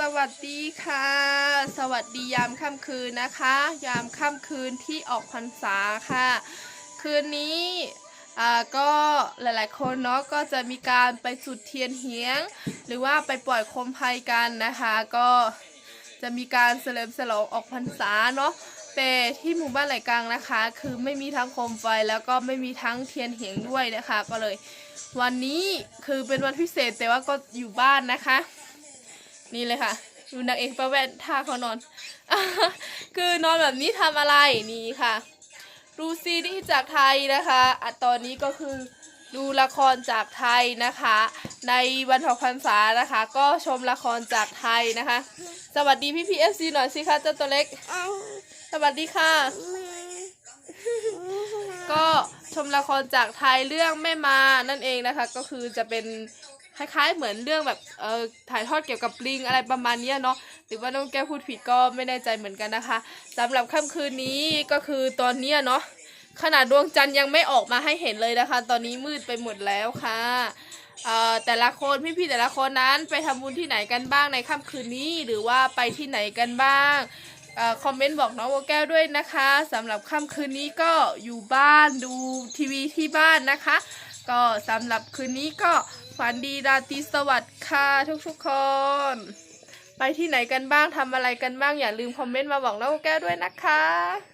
สวัสดีค่ะ สวัสดียามค่ำคืนนะคะ ยามค่ำคืนที่ออกพรรษาค่ะ คืนนี้ก็หลายๆ คนเนาะก็จะมีการไปจุดเทียนเหียง หรือว่าไปปล่อยโคมไฟกันนะคะ ก็จะมีการเฉลิมฉลองออกพรรษาเนาะแต่ที่หมู่บ้านไหลกลางนะคะ คือไม่มีทั้งโคมไฟแล้วก็ไม่มีทั้งเทียนเหียงด้วยนะคะ ก็เลย วันนี้คือเป็นวันพิเศษแต่ว่าก็อยู่บ้านนะคะ นี่เลยค่ะดูนางเอกประแวนท่าเขานอน คือนอนแบบนี้ทำอะไรนี่ค่ะ ดูซีรีส์จากไทยนะคะอะตอนนี้ก็คือดูละครจากไทยนะคะ ในวันออกพรรษานะคะ ก็ชมละครจากไทยนะคะ สวัสดีพี่พีเอฟซีหน่อยสิคะเจ้าตัวเล็ก สวัสดีค่ะก็ช มละครจากไทยเรื่องแม่มานั่นเองนะคะ ก็คือจะเป็นคล้ายๆเหมือนเรื่องแบบเออถ่ายทอดเกี่ยวกับลิงอะไรประมาณนี้เนาะหรือว่าน้องแก้วพูดผิดก็ไม่แน่ใจเหมือนกันนะคะสำหรับค่ำคืนนี้ก็คือตอนนี้เนาะขนาดดวงจันทร์ยังไม่ออกมาให้เห็นเลยนะคะ ตอนนี้มืดไปหมดแล้วค่ะเอ่อแต่ละคนพี่ๆแต่ละคนนั้นไปทำบุญที่ไหนกันบ้างในค่ำคืนนี้หรือว่าไปที่ไหนกันบ้าง คอมเมนต์บอกน้องโบแก้วด้วยนะคะสำหรับค่ำคืนนี้ก็อยู่บ้านดูทีวีที่บ้านนะคะ ก็สำหรับคืนนี้ก็ฝันดีราตรีสวัสดิ์ค่ะทุกๆคน ไปที่ไหนกันบ้างทำอะไรกันบ้างอย่าลืมคอมเมนต์มาบอกน้องโบแก้วด้วยนะคะ